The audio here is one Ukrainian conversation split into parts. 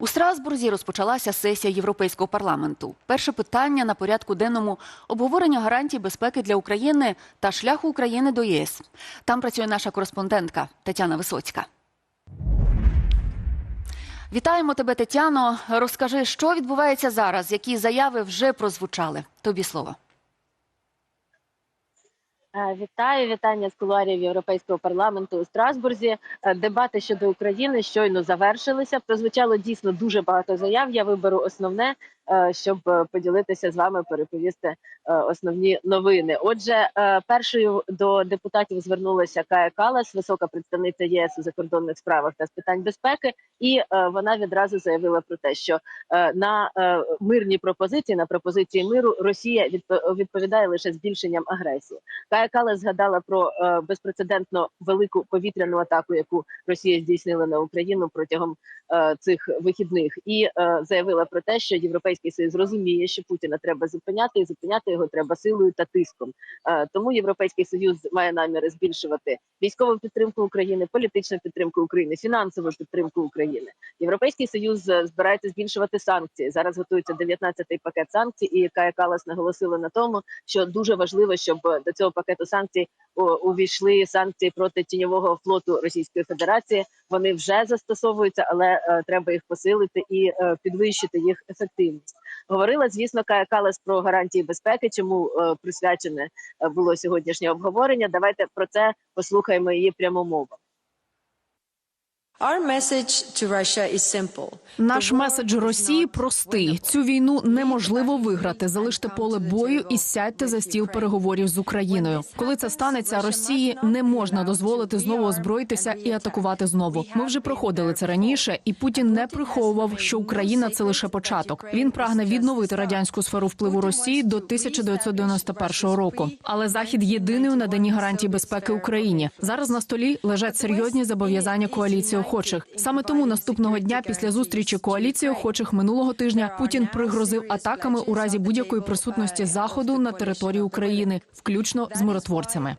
У Страсбурзі розпочалася сесія Європейського парламенту. Перше питання на порядку денному обговорення гарантій безпеки для України та шляху України до ЄС. Там працює наша кореспондентка Тетяна Висоцька. Вітаємо тебе, Тетяно. Розкажи, що відбувається зараз, які заяви вже прозвучали. Тобі слово. Е, Вітаю, вітання з кулуарів Європейського парламенту у Страсбурзі. Е, Дебати щодо України щойно завершилися. Прозвучало дійсно дуже багато заяв. Я виберу основне, щоб е, поділитися з вами, переповісти е, основні новини. Отже, е, першою до депутатів звернулася Кая Калас, висока представниця єС у закордонних справах та з питань безпеки, і е, вона відразу заявила про те, що е, на е, мирні пропозиції, на пропозиції миру, Росія відп- відповідає лише збільшенням агресії. Кая Калас згадала про е, безпрецедентно велику повітряну атаку, яку Росія здійснила на Україну протягом е, цих вихідних, і е, заявила про те, що Європейський Союз розуміє, що Путіна треба зупиняти, і зупиняти його треба силою та тиском. Е, тому Європейський Союз має наміри збільшувати військову підтримку України, політичну підтримку України, фінансову підтримку України. Європейський Союз е, збирається збільшувати санкції. Зараз готується 19-й пакет санкцій, і Кая Калас наголосила на тому, що дуже важливо, щоб до цього пакету санкцій увійшли санкції проти тіньового флоту Російської Федерації. Вони вже застосовуються, але е, треба їх посилити і підвищити їх ефективність. Говорила, звісно, Кая Калас про гарантії безпеки, чому е, присвячене е, було сьогоднішнє обговорення. Давайте про це послухаємо її пряму мову. Наш меседж Росії простий: цю війну неможливо виграти. Залиште поле бою і сядьте за стіл переговорів з Україною. Коли це станеться, Росії не можна дозволити знову озброїтися і атакувати знову. Ми вже проходили це раніше, і Путін не приховував, що Україна це лише початок. Він прагне відновити радянську сферу впливу Росії до 1991 року. Але Захід єдиний у наданні гарантій безпеки Україні. Зараз на столі лежать серйозні зобов'язання коаліції охочих. Саме тому наступного дня після зустрічі коаліції охочих минулого тижня Путін пригрозив атаками у разі будь-якої присутності заходу на території України, включно з миротворцями.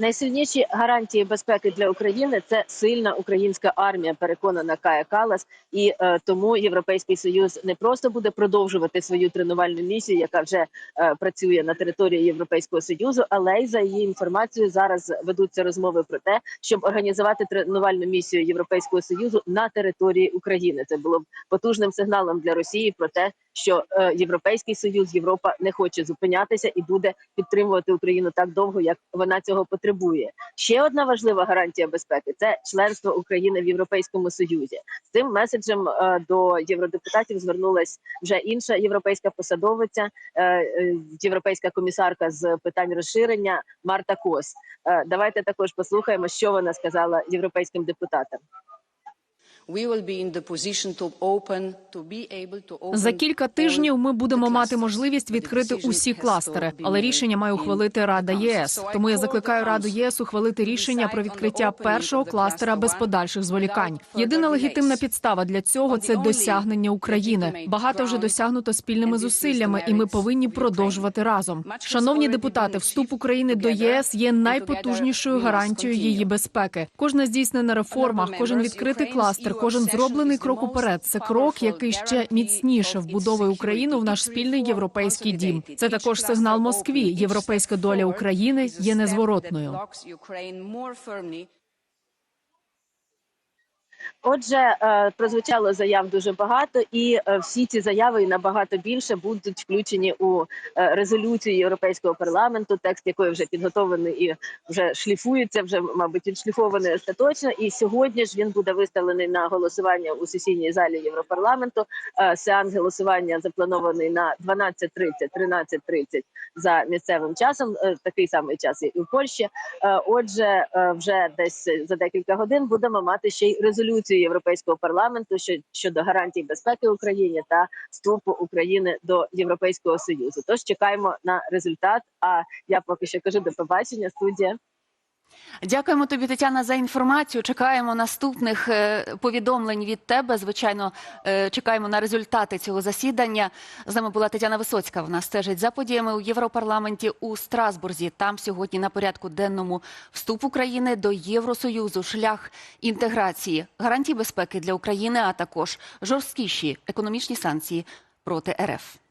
Найсильніші гарантії безпеки для України це сильна українська армія, переконана Кая Калас, і е, тому Європейський Союз не просто буде продовжувати свою тренувальну місію, яка вже е, працює на території Європейського союзу, але й за її інформацією зараз ведуться розмови про те, щоб організувати тренувальну місію Європейського союзу на території України. Це було б потужним сигналом для Росії про те, що е, Європейський Союз, Європа не хоче зупинятися і буде підтримувати Україну так довго, як вона цього потребує. Ще одна важлива гарантія безпеки це членство України в Європейському Союзі. З цим меседжем е, до євродепутатів звернулась вже інша європейська посадовиця, е, європейська комісарка з питань розширення Марта Кос. Давайте також послухаємо, що вона сказала європейським депутатам. За кілька тижнів ми будемо мати можливість відкрити усі кластери, але рішення має ухвалити Рада ЄС. Тому я закликаю Раду ЄС ухвалити рішення про відкриття першого кластера без подальших зволікань. Єдина легітимна підстава для цього це досягнення України. Багато вже досягнуто спільними зусиллями, і ми повинні продовжувати разом. Шановні депутати, вступ України до єС є найпотужнішою гарантією її безпеки. Кожна здійснена реформа, кожен відкритий кластер, кожен зроблений крок уперед. Це крок, який ще міцніше вбудовує Україну в наш спільний європейський дім. Це також сигнал Москві. Європейська доля України є незворотною. Отже, е, прозвучало заяв дуже багато, і е, всі ці заяви і набагато більше будуть включені у е, резолюцію Європейського парламенту, текст якої вже підготовлений і вже шліфується, вже мабуть відшліфований остаточно. І сьогодні ж він буде виставлений на голосування у сесійній залі Європарламенту. Сеанс голосування запланований на 12.30, 13.30 за місцевим часом. Такий самий час і в Польщі. Отже, вже десь за декілька годин будемо мати ще й резолюцію Європейського парламенту щодо гарантій безпеки Україні та вступу України до Європейського союзу. Тож чекаємо на результат. А я поки що кажу до побачення. Студія. Дякуємо тобі, Тетяна, за інформацію. Чекаємо наступних е, повідомлень від тебе. Звичайно, е, чекаємо на результати цього засідання. З нами була Тетяна Висоцька. Вона стежить за подіями у Європарламенті у Страсбурзі. Там сьогодні на порядку денному вступ України до Євросоюзу, шлях інтеграції, гарантії безпеки для України, а також жорсткіші економічні санкції проти РФ.